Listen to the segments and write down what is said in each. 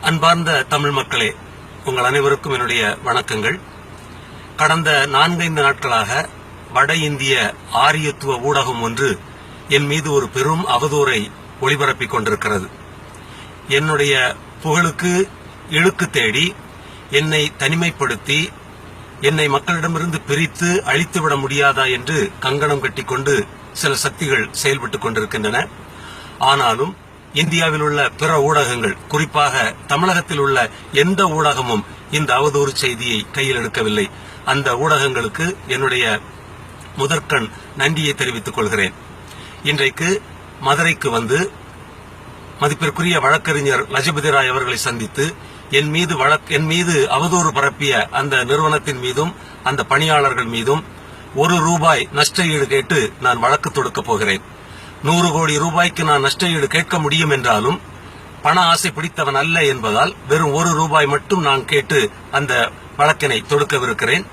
அன்பார்ந்த தமிழ் மக்களே உங்கள் அனைவருக்கும் என்னுடைய வணக்கங்கள். கடந்த நான்கைந்து நாட்களாக வட இந்திய ஆரியத்துவ ஊடகம் ஒன்று என் மீது ஒரு பெரும் அவதூறை ஒளிபரப்பிக் கொண்டிருக்கிறது. என்னுடைய புகழுக்கு இழுக்கு தேடி என்னை தனிமைப்படுத்தி என்னை மக்களிடமிருந்து பிரித்து அழித்துவிட முடியாதா என்று கங்கணம் கட்டிக்கொண்டு சில சக்திகள் செயல்பட்டுக் கொண்டிருக்கின்றன. ஆனாலும் இந்தியாவில் உள்ள பிற ஊடகங்கள் குறிப்பாக தமிழகத்தில் உள்ள எந்த ஊடகமும் இந்த அவதூறு செய்தியை கையில் எடுக்கவில்லை. அந்த ஊடகங்களுக்கு என்னுடைய முதற்கண் நன்றியை தெரிவித்துக் கொள்கிறேன். இன்றைக்கு மதுரைக்கு வந்து மதிப்பிற்குரிய வழக்கறிஞர் லஜபதி ராய் அவர்களை சந்தித்து என் மீது வழக் என் மீது அவதூறு பரப்பிய அந்த நிறுவனத்தின் மீதும் அந்த பணியாளர்கள் மீதும் ஒரு ரூபாய் நஷ்ட ஈடு கேட்டு நான் வழக்கு தொடுக்கப் போகிறேன். நூறு கோடி ரூபாய்க்கு நான் நஷ்டஈடு கேட்க முடியும் என்றாலும் பண ஆசை பிடித்தவன் அல்ல என்பதால் வெறும் ஒரு ரூபாய் மட்டும் நான் கேட்டு அந்த வழக்கினை தொடுக்கவிருக்கிறேன்.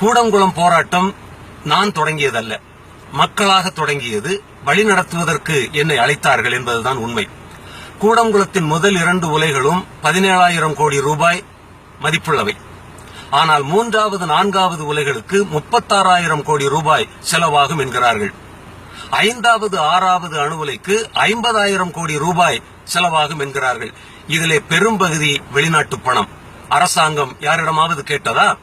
கூடங்குளம் போராட்டம் நான் தொடங்கியதல்ல. மக்களாக தொடங்கியது வழிநடத்துவதற்கு என்னை அழைத்தார்கள் என்பதுதான் உண்மை. கூடங்குளத்தின் முதல் இரண்டு உலைகளும் பதினேழாயிரம் கோடி ரூபாய் மதிப்புள்ளவை. ஆனால் மூன்றாவது நான்காவது உலைகளுக்கு முப்பத்தாறாயிரம் கோடி ரூபாய் செலவாகும் என்கிறார்கள். ஐந்தாவது ஆறாவது அணுவலைக்கு ஐம்பதாயிரம் கோடி ரூபாய் செலவாகும் என்கிறார்கள். இதிலே பெரும்பகுதி வெளிநாட்டு பணம். அரசாங்கம் யாரிடமாவது கேட்டதா?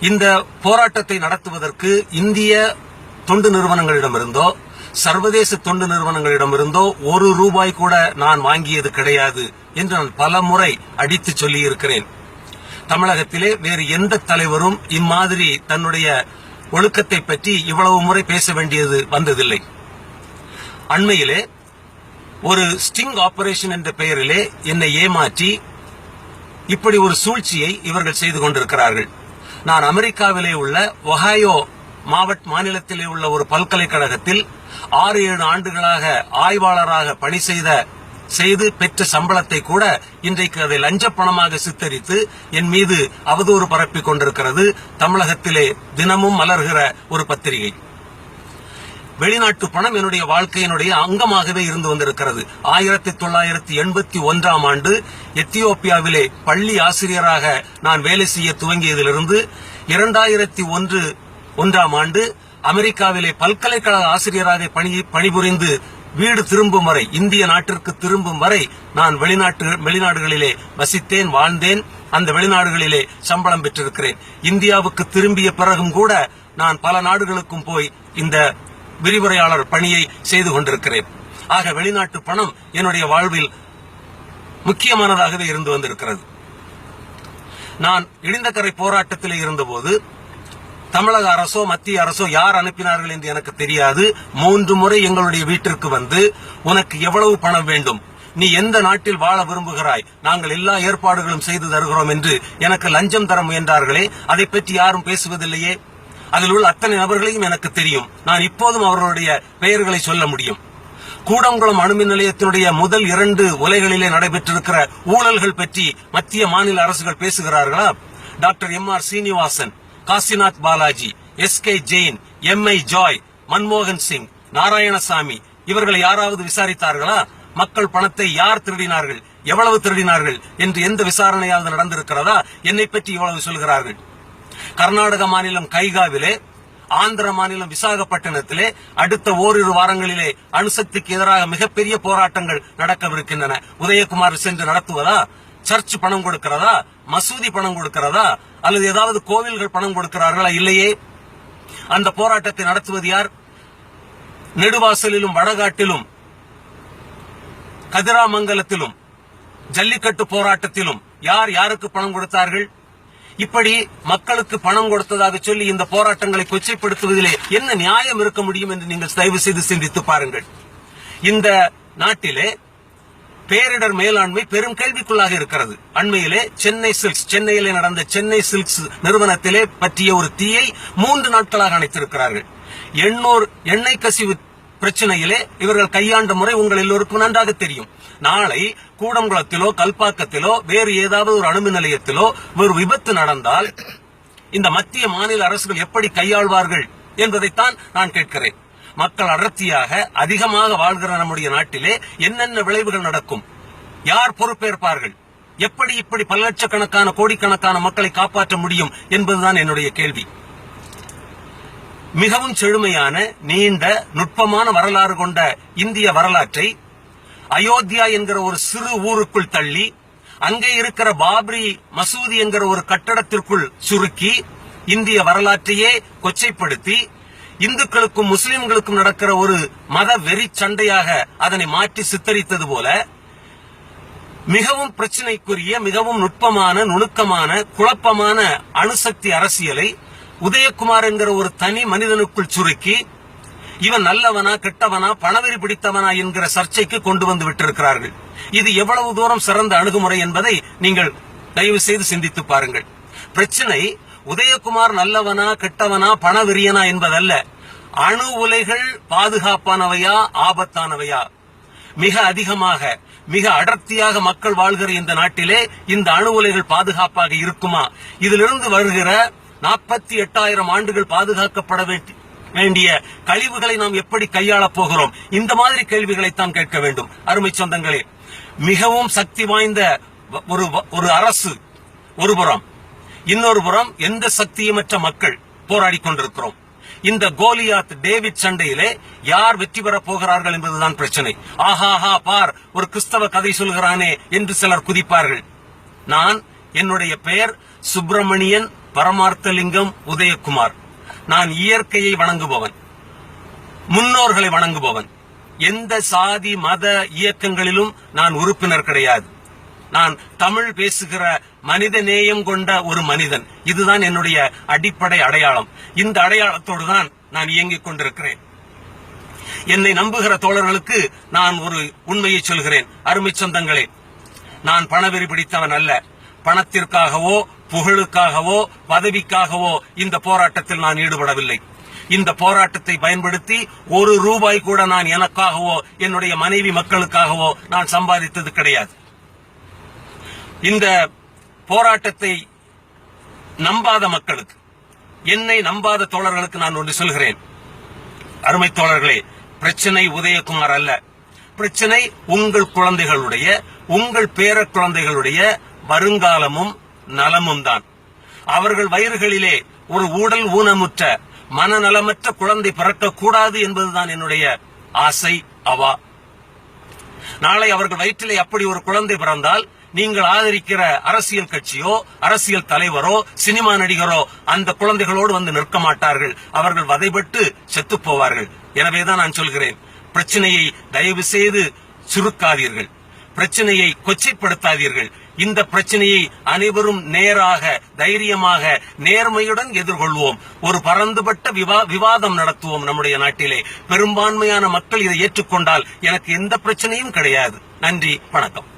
இந்த போராட்டத்தை நடத்துவதற்கு இந்திய தொண்டு நிறுவனங்களிடமிருந்தோ சர்வதேச தொண்டு நிறுவனங்களிடமிருந்தோ ஒரு ரூபாய் கூட நான் வாங்கியது கிடையாது என்று நான் பல முறை அடித்து சொல்லியிருக்கிறேன். தமிழகத்திலே வேறு எந்த தலைவரும் இம்மாதிரி தன்னுடைய ஒழுக்கத்தை பற்றி இவ்வளவு முறை பேச வேண்டியது வந்ததில்லை. அண்மையிலே ஒரு ஸ்டிங் ஆபரேஷன் என்ற பெயரிலே என்னை ஏமாற்றி இப்படி ஒரு சூழ்ச்சியை இவர்கள் செய்து கொண்டிருக்கிறார்கள். நான் அமெரிக்காவிலே உள்ள ஒஹாயோ மாவட்ட மாநிலத்திலே உள்ள ஒரு பல்கலைக்கழகத்தில் ஆறு ஏழு ஆண்டுகளாக ஆய்வாளராக பணி செய்த செய்து பெற்ற சம்பளத்தை கூட இன்றைக்கு அதை லஞ்ச பணமாக சித்தரித்து என் மீது அவதூறு பரப்பிக் கொண்டிருக்கிறது. தமிழகத்திலே தினமும் மலர்கிற ஒரு பத்திரிகை. வெளிநாட்டு பணம் என்னுடைய வாழ்க்கையினுடைய அங்கமாகவே இருந்து வந்திருக்கிறது. ஆயிரத்தி தொள்ளாயிரத்தி எண்பத்தி ஒன்றாம் ஆண்டு எத்தியோப்பியாவிலே பள்ளி ஆசிரியராக நான் வேலை செய்ய துவங்கியதிலிருந்து இரண்டாயிரத்தி ஒன்று ஒன்றாம் ஆண்டு அமெரிக்காவிலே பல்கலைக்கழக ஆசிரியராக பணி பணிபுரிந்து வீடு திரும்பும் வரை இந்திய நாட்டிற்கு திரும்பும் வரை நான் வெளிநாட்டு வெளிநாடுகளிலே வசித்தேன் வாழ்ந்தேன் அந்த வெளிநாடுகளிலே சம்பளம் பெற்றிருக்கிறேன். இந்தியாவுக்கு திரும்பிய பிறகும் கூட நான் பல நாடுகளுக்கும் போய் இந்த விரிவுரையாளர் பணியை செய்து கொண்டிருக்கிறேன். ஆக வெளிநாட்டு பணம் என்னுடைய வாழ்வில் முக்கியமானதாகவே இருந்து வந்திருக்கிறது. நான் இடிந்தக்கரை போராட்டத்தில் இருந்தபோது தமிழக அரசோ மத்திய அரசோ யார் அனுப்பினார்கள் என்று எனக்கு தெரியாது. மூன்று முறை எங்களுடைய வீட்டிற்கு வந்து உனக்கு எவ்வளவு பணம் வேண்டும்? நீ எந்த நாட்டில் வாழ விரும்புகிறாய்? நாங்கள் எல்லா ஏற்பாடுகளும் செய்து தருகிறோம் என்று எனக்கு லஞ்சம் தர முயன்றார்களே அதை பற்றி யாரும் பேசுவதில்லையே? அதில் உள்ள அத்தனை நபர்களையும் எனக்கு தெரியும். நான் இப்போதும் அவர்களுடைய பெயர்களை சொல்ல முடியும். கூடங்குளம் அணுமின் நிலையத்தினுடைய முதல் இரண்டு உலைகளிலே நடைபெற்றிருக்கிற ஊழல்கள் பற்றி மத்திய மாநில அரசுகள் பேசுகிறார்களா? Doctor M R Srinivasan Kasinath Balaji S K Jain M I Joy மன்மோகன் சிங் நாராயணசாமி இவர்களை யாராவது விசாரித்தார்களா? மக்கள் பணத்தை யார் திருடினார்கள்? எவ்வளவு திருடினார்கள்? என்று எந்த விசாரணையாவது நடந்திருக்கிறதா? என்னை பற்றி இவ்வளவு சொல்கிறார்கள். கர்நாடக மாநிலம் கைகாவிலே ஆந்திர மாநிலம் விசாகப்பட்டினத்திலே அடுத்த ஓரிரு வாரங்களிலே அணுசக்திக்கு எதிராக மிகப்பெரிய போராட்டங்கள் நடக்கவிருக்கின்றன. உதயகுமார் சென்று நடத்துவதா? சர்ச் பணம் கொடுக்கிறதா? மசூதி பணம் கொடுக்கிறதா? அல்லது ஏதாவது கோவில்கள் பணம் கொடுக்கிறார்களா? இல்லையே. அந்த போராட்டத்தை நடத்துவது யார்? நெடுவாசலிலும் வடகாட்டிலும் கதிராமங்கலத்திலும் ஜல்லிக்கட்டு போராட்டத்திலும் யார் யாருக்கு பணம் கொடுத்தார்கள்? இப்படி மக்களுக்கு பணம் கொடுத்ததாக சொல்லி இந்த போராட்டங்களை கொச்சைப்படுத்துவதிலே என்ன நியாயம் இருக்க முடியும் என்று நீங்கள் தயவு செய்து சிந்தித்து பாருங்கள். இந்த நாட்டிலே பேரிடர் மேலாண்மை பெரும் கேள்விக்குள்ளாக இருக்கிறது. அண்மையிலே சென்னை சில்க்ஸ் சென்னையிலே நடந்த சென்னை சில்க்ஸ் நிறுவனத்திலே பற்றிய ஒரு தீயை மூன்று நாட்களாக அணைத்திருக்கிறார்கள். எண்ணூர் எண்ணெய் கசிவு பிரச்சனையிலே இவர்கள் கையாண்ட முறை உங்கள் எல்லோருக்கும் நன்றாக தெரியும். நாளை கூடங்குளத்திலோ கல்பாக்கத்திலோ வேறு ஏதாவது ஒரு அணுமின் நிலையத்திலோ ஒரு விபத்து நடந்தால் இந்த மத்திய மாநில அரசுகள் எப்படி கையாள்வார்கள் என்பதைத்தான் நான் கேட்கிறேன். மக்கள் அடர்த்தியாக அதிகமாக வாழ்கிற நம்முடைய நாட்டிலே என்னென்ன விளைவுகள் நடக்கும்? யார் பொறுப்பேற்பார்கள்? எப்படி இப்படி பல லட்சக்கணக்கான கோடிக்கணக்கான மக்களை காப்பாற்ற முடியும் என்பதுதான் என்னுடைய கேள்வி. மிகவும் செழுமையான நீண்ட நுட்பமான வரலாறு கொண்ட இந்திய வரலாற்றை அயோத்தியா என்கிற ஒரு சிறு ஊருக்குள் தள்ளி அங்கே இருக்கிற பாப்ரி மசூதி என்கிற ஒரு கட்டடத்திற்குள் சுருக்கி இந்திய வரலாற்றையே கொச்சைப்படுத்தி இந்துக்களுக்கும் முஸ்லிம்களுக்கும் நடக்கிற ஒரு மத வெறி சண்டையாக அதனை மாற்றி சித்தரித்தது போல மிகவும் பிரச்சனைக்குரிய மிகவும் நுட்பமான நுணுக்கமான குழப்பமான அணுசக்தி அரசியலை உதயகுமார் என்கிற ஒரு தனி மனிதனுக்குள் சுருக்கி இவன் நல்லவனா கெட்டவனா பணவெறி பிடித்தவனா என்கிற சர்ச்சைக்கு கொண்டு வந்து விட்டிருக்கிறார்கள். இது எவ்வளவு தூரம் சிறந்த அணுகுமுறை என்பதை நீங்கள் தயவு செய்து சிந்தித்து பாருங்கள். பிரச்சனை உதயகுமார் நல்லவனா கெட்டவனா பணவெறியனா என்பதல்ல. அணு உலைகள் பாதுகாப்பானவையா ஆபத்தானவையா? மிக அதிகமாக மிக அடர்த்தியாக மக்கள் வாழ்கிற இந்த நாட்டிலே இந்த அணு உலைகள் பாதுகாப்பாக இருக்குமா? இதிலிருந்து வருகிற நாற்பத்தி எட்டாயிரம் ஆண்டுகள் பாதுகாக்கப்பட வேண்டி- வேண்டிய கழிவுகளை நாம் எப்படி கையாளப் போகிறோம்? இந்த மாதிரி கேள்விகளைத்தான் கேட்க வேண்டும். அருமை சொந்தங்களே மிகவும் சக்தி வாய்ந்த வ- ஒரு வ- ஒரு அரசு ஒருபுறம் இன்னொரு புறம் எந்த சக்தியுமற்ற மக்கள் போராடிக் கொண்டிருக்கிறோம்? இந்த கோலியாத் டேவிட் சண்டையிலே யார் வெற்றி பெறப் போகிறார்கள் என்பதுதான் பிரச்சனை. ஆஹாஹா பார் ஒரு கிறிஸ்தவ கதை சொல்கிறானே என்று சிலர் குதிப்பார்கள். நான் என்னுடைய பெயர் சுப்பிரமணியன் பரமார்த்தலிங்கம் உதயகுமார். நான் இயற்கையை வணங்குபவன் முன்னோர்களை வணங்குபவன். எந்த சாதி மத இயக்கங்களிலும் நான் உறுப்பினர் கிடையாது. நான் தமிழ் பேசுகிற மனித நேயம் கொண்ட ஒரு மனிதன். இதுதான் என்னுடைய அடிப்படை அடையாளம். இந்த அடையாளத்தோடு தான் நான் இயங்கிக் கொண்டிருக்கிறேன். என்னை நம்புகிற தோழர்களுக்கு நான் ஒரு உண்மையை சொல்கிறேன். அருமை சொந்தங்களே நான் பணவெறி பிடித்தவன் அல்ல. பணத்திற்காகவோ புகழுக்காகவோ பதவிக்காகவோ இந்த போராட்டத்தில் நான் ஈடுபடவில்லை. இந்த போராட்டத்தை பயன்படுத்தி ஒரு ரூபாய் கூட நான் எனக்காகவோ என்னுடைய மனைவி மக்களுக்காகவோ நான் சம்பாதித்தது கிடையாது. இந்த போராட்டத்தை நம்பாத மக்களுக்கு என்னை நம்பாத தோழர்களுக்கு நான் ஒன்று சொல்கிறேன். அருமை தோழர்களே பிரச்சனை உதயகுமார் அல்ல. பிரச்சனை உங்கள் குழந்தைகளுடைய உங்கள் பேர குழந்தைகளுடைய வருங்காலமும் நலமும் தான். அவர்கள் வயிறுகளிலே ஒரு ஊடல் ஊனமுற்ற மனநலமற்ற குழந்தை பிறக்கக்கூடாது என்பதுதான் என்னுடைய ஆசை அவா. நாளை அவர்கள் வயிற்றிலே அப்படி ஒரு குழந்தை பிறந்தால் நீங்கள் ஆதரிக்கிற அரசியல் கட்சியோ அரசியல் தலைவரோ சினிமா நடிகரோ அந்த குழந்தைகளோடு வந்து நிற்க மாட்டார்கள். அவர்கள் வதைபட்டு செத்துப் போவார்கள். எனவேதான் நான் சொல்கிறேன் பிரச்சனையை தயவு செய்து சுருக்காதீர்கள். பிரச்சனையை கொச்சைப்படுத்தாதீர்கள். இந்த பிரச்சனையை அனைவரும் நேராக தைரியமாக நேர்மையுடன் எதிர்கொள்வோம். ஒரு பரந்துபட்ட விவா- விவாதம் நடத்துவோம் நம்முடைய நாட்டிலே. பெரும்பான்மையான மக்கள் இதை ஏற்றுக்கொண்டால் எனக்கு எந்த பிரச்சனையும் கிடையாது. நன்றி வணக்கம்.